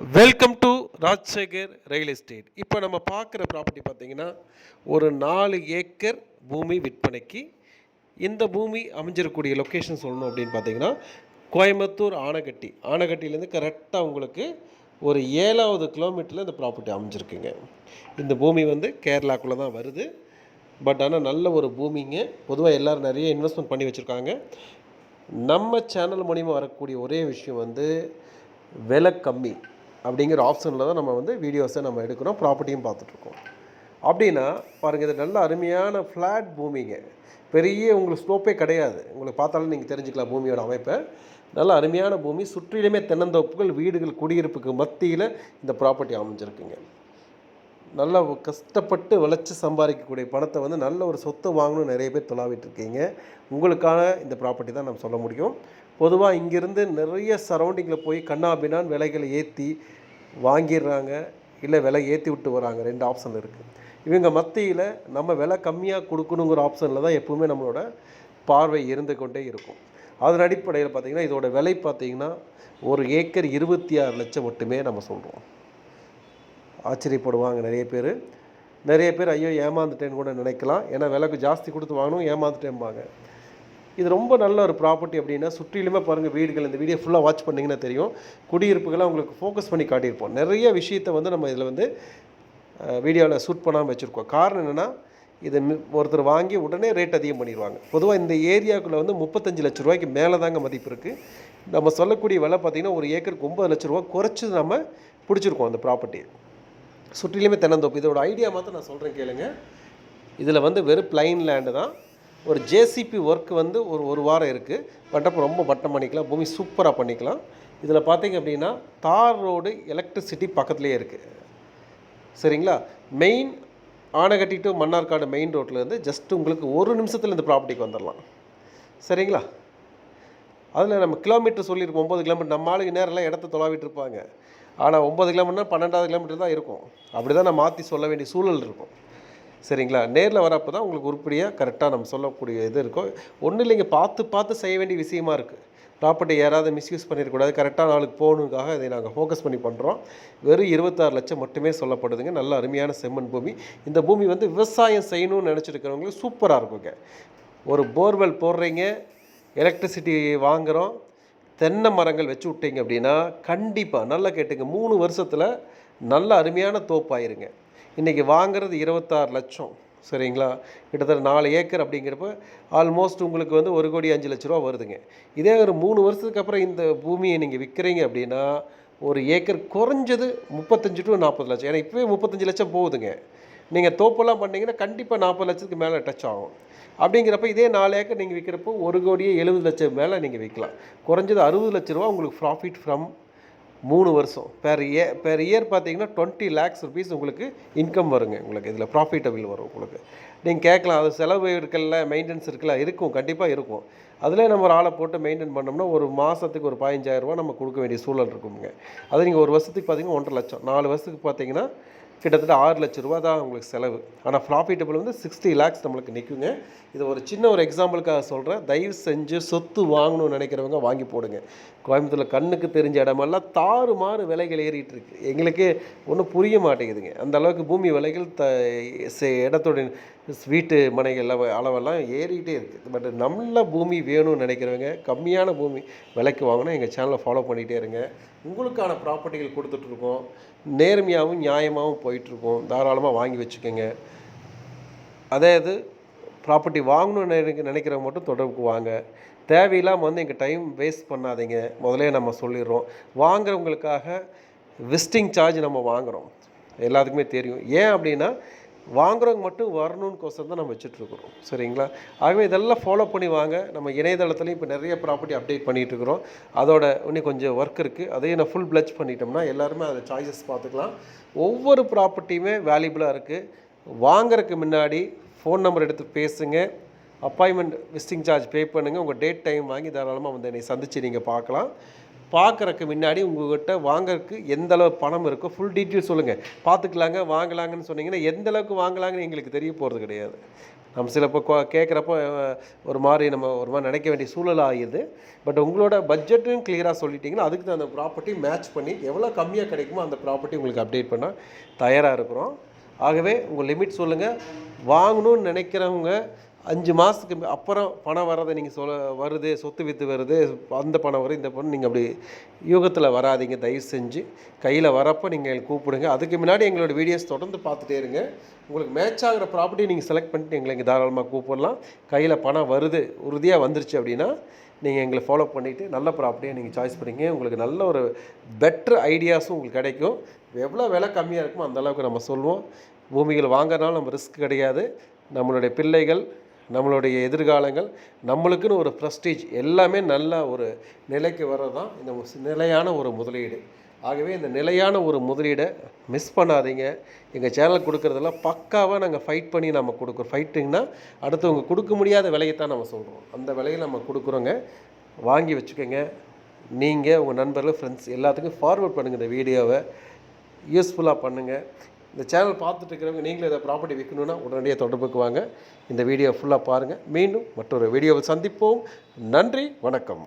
Welcome to Rajasekar real estate இப்போ நம்ம பார்க்குற ப்ராப்பர்ட்டி பார்த்தீங்கன்னா ஒரு நாலு ஏக்கர் பூமி விற்பனைக்கு இந்த பூமி அமைஞ்சிருக்கக்கூடிய லொக்கேஷன் சொல்லணும் அப்படின்னு பார்த்தீங்கன்னா கோயம்புத்தூர் ஆனகட்டி. ஆனகட்டிலேருந்து கரெக்டாக உங்களுக்கு ஒரு ஏழாவது கிலோமீட்டரில் இந்த ப்ராப்பர்ட்டி அமைஞ்சிருக்குங்க. இந்த பூமி வந்து கேரளாக்குள்ளே தான் வருது. பட் ஆனால் நல்ல ஒரு பூமிங்க. பொதுவாக எல்லோரும் நிறைய இன்வெஸ்ட்மெண்ட் பண்ணி வச்சுருக்காங்க. நம்ம சேனல் மூலிமா வரக்கூடிய ஒரே விஷயம் வந்து விலை கம்மி. அப்படிங்கிற ஆப்ஷனில் தான் நம்ம வந்து வீடியோஸை நம்ம எடுக்கிறோம் ப்ராப்பர்ட்டியும் பார்த்துட்ருக்கோம். அப்படின்னா பாருங்கள் இது நல்ல அருமையான ஃப்ளாட் பூமிங்க. பெரிய உங்களுக்கு ஸ்லோப்பே கிடையாது. உங்களுக்கு பார்த்தாலும் நீங்கள் தெரிஞ்சுக்கலாம் பூமியோட அமைப்பை. நல்ல அருமையான பூமி சுற்றிலுமே தென்னந்தோப்புகள் வீடுகள் குடியிருப்புக்கு மத்தியில் இந்த ப்ராப்பர்ட்டி அமைஞ்சிருக்குங்க. நல்ல கஷ்டப்பட்டு விளைச்சி சம்பாதிக்கக்கூடிய பணத்தை வந்து நல்ல ஒரு சொத்தை வாங்கணும்னு நிறைய பேர் தொலாவிட்டு இருக்கீங்க உங்களுக்கான இந்த ப்ராப்பர்ட்டி தான் நம்ம சொல்ல முடியும். பொதுவாக இங்கேருந்து நிறைய சரௌண்டிங்கில் போய் கண்ணாபின்னான் விலைகளை ஏற்றி வாங்கிடுறாங்க. இல்லை விலை ஏற்றி விட்டு வராங்க. ரெண்டு ஆப்ஷன் இருக்குது இவங்க மத்தியில் நம்ம விலை கம்மியாக கொடுக்கணுங்கிற ஆப்ஷனில் தான் எப்பவுமே நம்மளோட பார்வை இருந்து கொண்டே இருக்கும். அதன் அடிப்படையில் பார்த்திங்கன்னா இதோட விலை பார்த்திங்கன்னா ஒரு ஏக்கர் இருபத்தி ஆறு லட்சம் மட்டுமே நம்ம சொல்கிறோம் ஆச்சரியப்படுவாங்க நிறைய பேர். நிறைய பேர் ஐயோ ஏமாந்துட்டேன்னு கூட நினைக்கலாம். ஏன்னா விலைக்கு ஜாஸ்தி கொடுத்து வாங்கணும் ஏமாந்துட்டேன்பாங்க இது ரொம்ப நல்ல ஒரு ப்ராப்பர்ட்டி அப்படின்னா சுற்றிலுமே பாருங்கள் வீடுகள் இந்த வீடியோ ஃபுல்லாக வாட்ச் பண்ணிங்கன்னா தெரியும். குடியிருப்புகளை உங்களுக்கு ஃபோக்கஸ் பண்ணி காட்டியிருப்போம். நிறைய விஷயத்தை வந்து நம்ம இதில் வந்து வீடியோவில் ஷூட் பண்ணாமல் வச்சுருக்கோம். காரணம் என்னென்னா இதை மி- ஒருத்தர் வாங்கி உடனே ரேட் அதிகம் பண்ணிடுவாங்க. பொதுவாக இந்த ஏரியாக்குள்ளே வந்து முப்பத்தஞ்சு லட்ச ரூபாய்க்கு மேலே தாங்க மதிப்பு இருக்குது நம்ம சொல்லக்கூடிய விலை பார்த்திங்கன்னா ஒரு ஏக்கருக்கு ஒம்பது லட்ச ரூபா குறைச்சி நம்ம பிடிச்சிருக்கோம் அந்த ப்ராப்பர்ட்டி சுற்றிலுமே தென்னந்தோப்பு. இதோட ஐடியா மாத்திரம் நான் சொல்கிறேன் கேளுங்க. இதில் வந்து வெறும் பிளைன் லேண்டு தான். ஒரு ஜேசிபி ஒர்க் வந்து ஒரு ஒரு வாரம் இருக்குது பட் ரொம்ப பட்டம் பண்ணிக்கலாம். பூமி சூப்பராக பண்ணிக்கலாம். இதில் பார்த்தீங்க அப்படின்னா தார் ரோடு எலக்ட்ரிசிட்டி பக்கத்துலேயே இருக்குது சரிங்களா? Main Anaikatti to Mannarkkad main ரோட்லேருந்து ஜஸ்ட் உங்களுக்கு ஒரு நிமிஷத்தில் இந்த ப்ராப்பர்ட்டிக்கு வந்துடலாம் சரிங்களா? அதில் நம்ம கிலோமீட்டர் சொல்லியிருக்கோம். ஒம்பது கிலோமீட்டர் நம்ம ஆளுக்கு நேரெல்லாம் இடத்த தொலாவிட்டு இருப்பாங்க. ஆனால் ஒம்பது கிலோமீட்டர்னா பன்னெண்டாவது கிலோமீட்டர் தான் இருக்கும். அப்படி தான் நான் மாற்றி சொல்ல வேண்டிய சூழல் இருக்கும். சரிங்களா? நேரில் வரப்போ தான் உங்களுக்கு உருப்படியாக கரெக்டாக நம்ம சொல்லக்கூடிய இது இருக்கும். ஒன்றும் இல்லைங்க பார்த்து பார்த்து செய்ய வேண்டிய விஷயமா இருக்குது ப்ராப்பர்ட்டி யாராவது மிஸ்யூஸ் பண்ணிடக்கூடாது கரெக்டாக நாளுக்கு போகணுக்காக இதை நாங்கள் ஃபோக்கஸ் பண்ணி பண்ணுறோம் வெறும் இருபத்தாறு லட்சம் மட்டுமே சொல்லப்படுதுங்க. நல்ல அருமையான செம்மண் பூமி. இந்த பூமி வந்து விவசாயம் செய்யணும்னு நினச்சிருக்கிறவங்களுக்கு சூப்பராக இருக்குங்க. ஒரு போர்வெல் போடுறீங்க எலக்ட்ரிசிட்டி வாங்குகிறோம் தென்னை மரங்கள் வச்சு விட்டீங்க அப்படின்னா கண்டிப்பாக நல்லா கேட்டுங்க மூணு வருஷத்தில் நல்ல அருமையான தோப்பாயிருங்க. இன்றைக்கி வாங்குறது இருபத்தாறு லட்சம் சரிங்களா? கிட்டத்தட்ட நாலு ஏக்கர் அப்படிங்கிறப்ப ஆல்மோஸ்ட் உங்களுக்கு வந்து ஒரு கோடி அஞ்சு லட்ச ரூபா வருதுங்க. இதே ஒரு மூணு வருஷத்துக்கு அப்புறம் இந்த பூமியை நீங்கள் விற்கிறீங்க அப்படின்னா ஒரு ஏக்கர் குறைஞ்சது முப்பத்தஞ்சு டு நாற்பது லட்சம். ஏன்னா இப்போவே முப்பத்தஞ்சு லட்சம் போகுதுங்க. நீங்கள் தோப்பெல்லாம் பண்ணிங்கன்னா கண்டிப்பாக நாற்பது லட்சத்துக்கு மேலே டச் ஆகும். அப்படிங்கிறப்ப இதே நாலு ஏக்கர் நீங்கள் விற்கிறப்போ ஒரு கோடியே எழுபது லட்சம் மேலே நீங்கள் விற்கலாம் குறைஞ்சது அறுபது லட்ச ரூபா உங்களுக்கு ப்ராஃபிட் ஃப்ரம் மூணு வருஷம். பெர் இயர் பெர் இயர் பார்த்தீங்கன்னா டுவெண்ட்டி லேக்ஸ் ருபீஸ் உங்களுக்கு இன்கம் வருங்க. உங்களுக்கு இதில் ப்ராஃபிட்டபிள் வரும் உங்களுக்கு. நீங்கள் கேட்கலாம் அது செலவு இருக்கல மெயின்டெனன்ஸ் இருக்குல்ல இருக்கும் கண்டிப்பாக இருக்கும். அதிலே நம்ம ஒரு ஆளை போட்டு மெயின்டைன் பண்ணோம்னா ஒரு மாதத்துக்கு ஒரு பதினஞ்சாயிரரூபா நம்ம கொடுக்க வேண்டிய சூழல் இருக்குங்க. அது நீங்கள் ஒரு வருஷத்துக்கு பார்த்தீங்கன்னா ஒன்றரை லட்சம். நாலு வருஷத்துக்கு பார்த்தீங்கன்னா கிட்டத்தட்ட ஆறு லட்ச ரூபா தான் உங்களுக்கு செலவு. ஆனால் ப்ராஃபிட்டபிள் வந்து சிக்ஸ்டி லேக்ஸ் நம்மளுக்கு நிற்குங்க இது ஒரு சின்ன ஒரு எக்ஸாம்பிளுக்காக சொல்கிறேன் தயவு செஞ்சு சொத்து வாங்கணும்னு நினைக்கிறவங்க வாங்கி போடுங்க. கோயம்புத்தூரில் கண்ணுக்கு தெரிஞ்ச இடமெல்லாம் தாறு மாறு விலைகள் ஏறிட்டு இருக்கு. எங்களுக்கே ஒன்றும் புரிய மாட்டேங்குதுங்க. அந்த அளவுக்கு பூமி விலைகள் த செ- ஸ்வீட்டு மனைகள் அளவெல்லாம் ஏறிக்கிட்டே இருக்குது பட் நல்ல பூமி வேணும்னு நினைக்கிறவங்க கம்மியான பூமி விலைக்கு வாங்கினா எங்கள் சேனலை ஃபாலோ பண்ணிகிட்டே இருங்க. உங்களுக்கான ப்ராப்பர்ட்டிகள் கொடுத்துட்ருக்கோம். நேர்மையாகவும் நியாயமாகவும் போயிட்டுருக்கோம் தாராளமாக வாங்கி வச்சுக்கோங்க. அதே இது ப்ராப்பர்ட்டி வாங்கணும்னு நினைக்க நினைக்கிறவங்க மட்டும் தொடர்புக்கு வாங்க. தேவையில்லாமல் வந்து எங்கள் டைம் வேஸ்ட் பண்ணாதீங்க. முதலே நம்ம சொல்லிடுறோம். வாங்குறவங்களுக்காக விசிட்டிங் சார்ஜ் நம்ம வாங்குகிறோம் எல்லாத்துக்குமே தெரியும். ஏன் அப்படின்னா வாங்குறவங்க மட்டும் வரணும்னு தான் நம்ம வச்சுட்ருக்குறோம் சரிங்களா? ஆகவே இதெல்லாம் ஃபாலோ பண்ணி வாங்க. நம்ம இணையதளத்துலையும் இப்போ நிறைய ப்ராப்பர்ட்டி அப்டேட் பண்ணிகிட்டு இருக்கிறோம் அதோட இன்னும் கொஞ்சம் ஒர்க் இருக்குது அதையும் நான் ஃபுல் பிளச் பண்ணிட்டோம்னா எல்லாருமே அதை சாய்ஸஸ் பார்த்துக்கலாம். ஒவ்வொரு ப்ராப்பர்ட்டியுமே வேல்யூபிளாக இருக்குது வாங்குறதுக்கு முன்னாடி ஃபோன் நம்பர் எடுத்து பேசுங்க. அப்பாயின்மெண்ட் விசிட்டிங் சார்ஜ் பே பண்ணுங்கள் உங்கள் டேட் டைம் வாங்கி தாராளமாக வந்து என்னை சந்தித்து நீங்கள் பார்க்கலாம். பார்க்குறக்கு முன்னாடி உங்கள்கிட்ட வாங்குறதுக்கு எந்த அளவு பணம் இருக்கோ ஃபுல் டீட்டெயில் சொல்லுங்கள் பார்த்துக்கலாங்க வாங்கலாங்கன்னு சொன்னீங்கன்னா எந்த அளவுக்கு வாங்கலாங்கன்னு எங்களுக்கு தெரிய போகிறது கிடையாது. நம்ம சிலப்போ கேட்குறப்போ ஒரு மாதிரி நம்ம ஒரு மாதிரி நினைக்க வேண்டிய சூழல் ஆகிடுது பட் உங்களோட பட்ஜெட்டும் கிளியராக சொல்லிட்டீங்கன்னா அதுக்கு தான் அந்த ப்ராப்பர்ட்டி மேட்ச் பண்ணி எவ்வளோ கம்மியாக கிடைக்குமோ அந்த ப்ராப்பர்ட்டி உங்களுக்கு அப்டேட் பண்ண தயாராக இருக்கிறோம். ஆகவே உங்கள் லிமிட் சொல்லுங்கள் வாங்கணும்னு நினைக்கிறவங்க அஞ்சு மாதத்துக்கு அப்புறம் பணம் வர்றதை நீங்கள் சொல்ல வருது சொத்து வித்து வருது அந்த பணம் வரும் இந்த பணம் நீங்கள் அப்படி யூகத்தில் வராதீங்க தயவு செஞ்சு. கையில் வரப்போ நீங்கள் கூப்பிடுங்க. அதுக்கு முன்னாடி எங்களோட வீடியோஸ் தொடர்ந்து பார்த்துட்டே இருங்க. உங்களுக்கு மேட்ச் ஆகிற ப்ராப்பர்ட்டி நீங்கள் செலக்ட் பண்ணிட்டு எங்களை இங்கே தாராளமாக கூப்பிடலாம். கையில் பணம் வருது உறுதியாக வந்துருச்சு அப்படின்னா நீங்கள் எங்களை ஃபாலோ பண்ணிவிட்டு நல்ல ப்ராப்பர்ட்டியை நீங்கள் சாய்ஸ் பண்ணிங்க. உங்களுக்கு நல்ல ஒரு பெட்டர் ஐடியாஸும் உங்களுக்கு கிடைக்கும். எவ்வளோ விலை கம்மியாக இருக்குமோ அந்த அளவுக்கு நம்ம சொல்லுவோம். பூமிகள் வாங்குறதுனால நம்ம ரிஸ்க் கிடையாது. நம்மளுடைய பிள்ளைகள் நம்மளுடைய எதிர்காலங்கள் நம்மளுக்குன்னு ஒரு ப்ரெஸ்டீஜ் எல்லாமே நல்ல ஒரு நிலைக்கு வர்றது தான் இந்த நிலையான ஒரு முதலீடு. ஆகவே இந்த நிலையான ஒரு முதலீடை மிஸ் பண்ணாதீங்க. எங்கள் சேனல் கொடுக்குறதெல்லாம் பக்காவாக நாங்கள் ஃபைட் பண்ணி நம்ம கொடுக்குறோம். ஃபைட்டிங்னா அடுத்தவங்க கொடுக்க முடியாத விலையை தான் நம்ம சொல்கிறோம் அந்த விலையை நம்ம கொடுக்குறோங்க. வாங்கி வச்சுக்கோங்க. நீங்கள் உங்கள் நண்பர்கள் ஃப்ரெண்ட்ஸ் எல்லாத்துக்கும் ஃபார்வர்ட் பண்ணுங்கள் இந்த வீடியோவை யூஸ்ஃபுல்லாக பண்ணுங்கள் இந்த சேனல் பார்த்துட்டு இருக்கிறவங்க நீங்களும் இதை ப்ராப்பர்ட்டி விற்கணுன்னா உடனடியாக தொடர்புக்கு வாங்க. இந்த வீடியோ ஃபுல்லாக பாருங்கள் மீண்டும் மற்றொரு வீடியோவில் சந்திப்போம். நன்றி வணக்கம்.